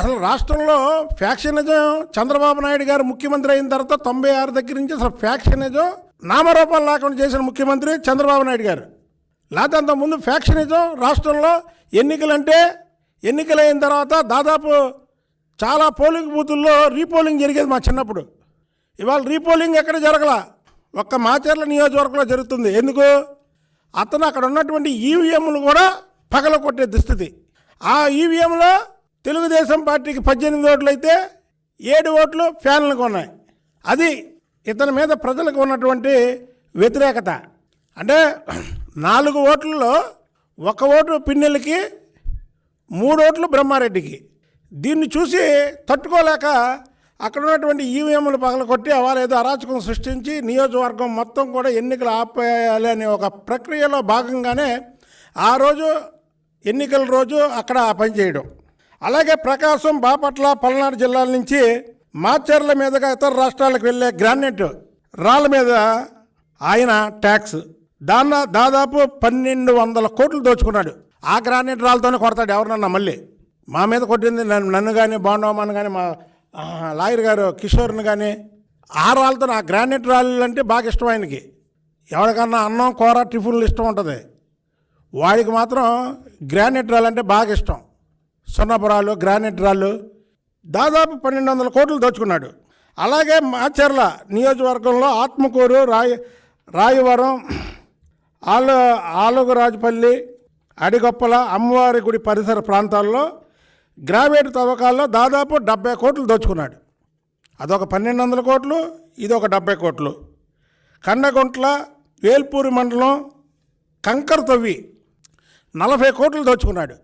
అసలు రాష్ట్రంలో ఫ్యాక్షనిజం చంద్రబాబు నాయుడు గారు ముఖ్యమంత్రి అయిన తర్వాత తొంభై ఆరు దగ్గర నుంచి అసలు ఫ్యాక్షనిజం నామరూపాలు లేకుండా చేసిన ముఖ్యమంత్రి చంద్రబాబు నాయుడు గారు. లేకపోతే అంతకుముందు ఫ్యాక్షనిజం రాష్ట్రంలో ఎన్నికలంటే ఎన్నికలైన తర్వాత దాదాపు చాలా పోలింగ్ బూతుల్లో రీపోలింగ్ జరిగేది మా చిన్నప్పుడు. ఇవాళ రీపోలింగ్ ఎక్కడ జరగల? ఒక్క మాచర్ల నియోజకవర్గంలో జరుగుతుంది. ఎందుకు? అతను అక్కడ ఉన్నటువంటి ఈవీఎంలు కూడా పగల కొట్టే దుస్థితి. ఆ ఈవీఎంలో తెలుగుదేశం పార్టీకి పద్దెనిమిది ఓట్లు అయితే ఏడు ఓట్లు ఫ్యాన్లకు ఉన్నాయి. అది ఇతని మీద ప్రజలకు ఉన్నటువంటి వ్యతిరేకత. అంటే నాలుగు ఓట్లలో ఒక ఓటు పిన్నెలకి మూడు ఓట్లు బ్రహ్మారెడ్డికి. దీన్ని చూసి తట్టుకోలేక అక్కడ ఉన్నటువంటి ఈవీఎంలు పగలకొట్టి వాళ్ళు ఏదో అరాచకం సృష్టించి నియోజకవర్గం మొత్తం కూడా ఎన్నికలు ఆపేయాలి అనే ఒక ప్రక్రియలో భాగంగానే ఆ రోజు ఎన్నికల రోజు అక్కడ పనిచేయడం అలాగే ప్రకాశం బాపట్ల పల్నాడు జిల్లాల నుంచి మాచర్ల మీదుగా ఇతర రాష్ట్రాలకు వెళ్ళే గ్రానైట్ రాళ్ళ మీద ఆయన ట్యాక్స్. దాన్న దాదాపు పన్నెండు వందల కోట్లు దోచుకున్నాడు. ఆ గ్రానైట్ రాళ్ళతోనే కొడతాడు ఎవరినన్నా మళ్ళీ. మా మీద కొట్టింది నన్ను నన్ను కానీ బాండవమ్మని కానీ మా లాయర్ గారు కిషోర్ని కానీ ఆ రాళ్ళతో ఆ గ్రానైట్ రాళ్ళు అంటే బాగా ఇష్టం ఆయనకి. ఎవరికన్నా అన్నం కూర టిఫిన్లు ఇష్టం ఉంటుంది. వాడికి మాత్రం గ్రానైట్ రాళ్ళు అంటే బాగా ఇష్టం. సున్నపురాలు గ్రానైట్ రాళ్ళు దాదాపు పన్నెండు వందల కోట్లు దోచుకున్నాడు. అలాగే మాచర్ల నియోజకవర్గంలో ఆత్మకూరు రాయ రాయవరం ఆలు ఆలుగురాజుపల్లి అడిగొప్పల అమ్మవారి గుడి పరిసర ప్రాంతాల్లో గ్రావైట్ తవ్వకాల్లో దాదాపు డెబ్బై కోట్లు దోచుకున్నాడు. అదొక పన్నెండు వందల కోట్లు ఇది ఒక డెబ్బై కోట్లు. కండగుంట్ల వేల్పూరి మండలం కంకర తవ్వి నలభై కోట్లు దోచుకున్నాడు.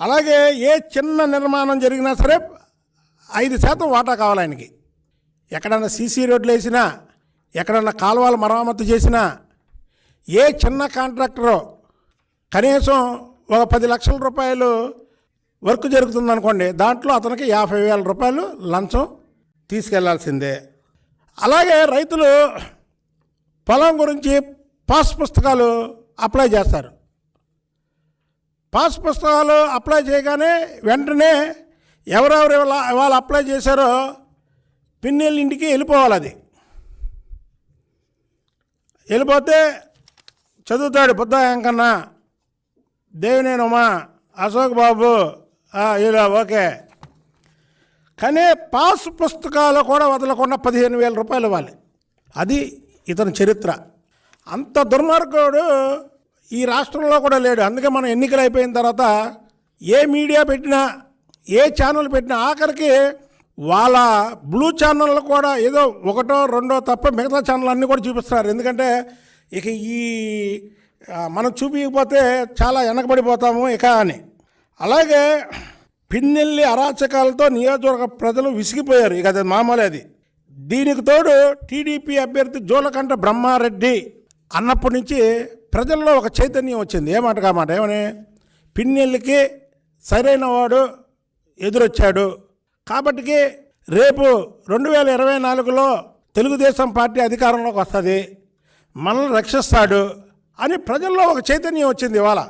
అలాగే ఏ చిన్న నిర్మాణం జరిగినా సరే ఐదు శాతం వాటా కావాలి ఆయనకి. ఎక్కడన్నా సీసీ రోడ్లు వేసినా ఎక్కడన్నా కాలువలు మరమ్మతు చేసినా ఏ చిన్న కాంట్రాక్టరు కనీసం ఒక పది లక్షల రూపాయలు వర్క్ జరుగుతుందనుకోండి దాంట్లో అతనికి యాభై వేల రూపాయలు లంచం తీసుకెళ్ళాల్సిందే. అలాగే రైతులు పొలం గురించి పాస్ పుస్తకాలు అప్లై చేస్తారు. పాస్ పుస్తకాలు అప్లై చేయగానే వెంటనే ఎవరెవరు వాళ్ళు అప్లై చేశారో పిన్నెళ్ళ ఇంటికి వెళ్ళిపోవాలి అది. వెళ్ళిపోతే చదువుతాడు బుద్ధ వెంకన్న దేవినేనమ్మా అశోక్ బాబు ఇలా ఓకే. కానీ పాస్ పుస్తకాలు కూడా వదలకుండా పదిహేను వేల రూపాయలు ఇవ్వాలి. అది ఇతని చరిత్ర. అంత దుర్మార్గుడు ఈ రాష్ట్రంలో కూడా లేడు. అందుకే మనం ఎన్నికలు అయిపోయిన తర్వాత ఏ మీడియా పెట్టినా ఏ ఛానల్ పెట్టినా ఆఖరికి వాళ్ళ బ్లూ ఛానళ్ళు కూడా ఏదో ఒకటో రెండో తప్ప మిగతా ఛానల్ అన్నీ కూడా చూపిస్తున్నారు. ఎందుకంటే ఇక ఈ మనం చూపించకపోతే చాలా వెనకబడిపోతాము ఇక అని. అలాగే పిన్నెల్లి అరాచకాలతో నియోజకవర్గ ప్రజలు విసిగిపోయారు. ఇక అది మామూలే అది. దీనికి తోడు టీడీపీ అభ్యర్థి జోలకంట బ్రహ్మారెడ్డి అన్నప్పటి నుంచి ప్రజల్లో ఒక చైతన్యం వచ్చింది. ఏమాట కామాట ఏమని? పిన్నెళ్ళకి సరైన వాడు ఎదురొచ్చాడు. కాబట్టికి రేపు రెండు వేల ఇరవై నాలుగులో తెలుగుదేశం పార్టీ అధికారంలోకి వస్తుంది. మనల్ని రక్షిస్తాడు అని ప్రజల్లో ఒక చైతన్యం వచ్చింది ఇవాళ.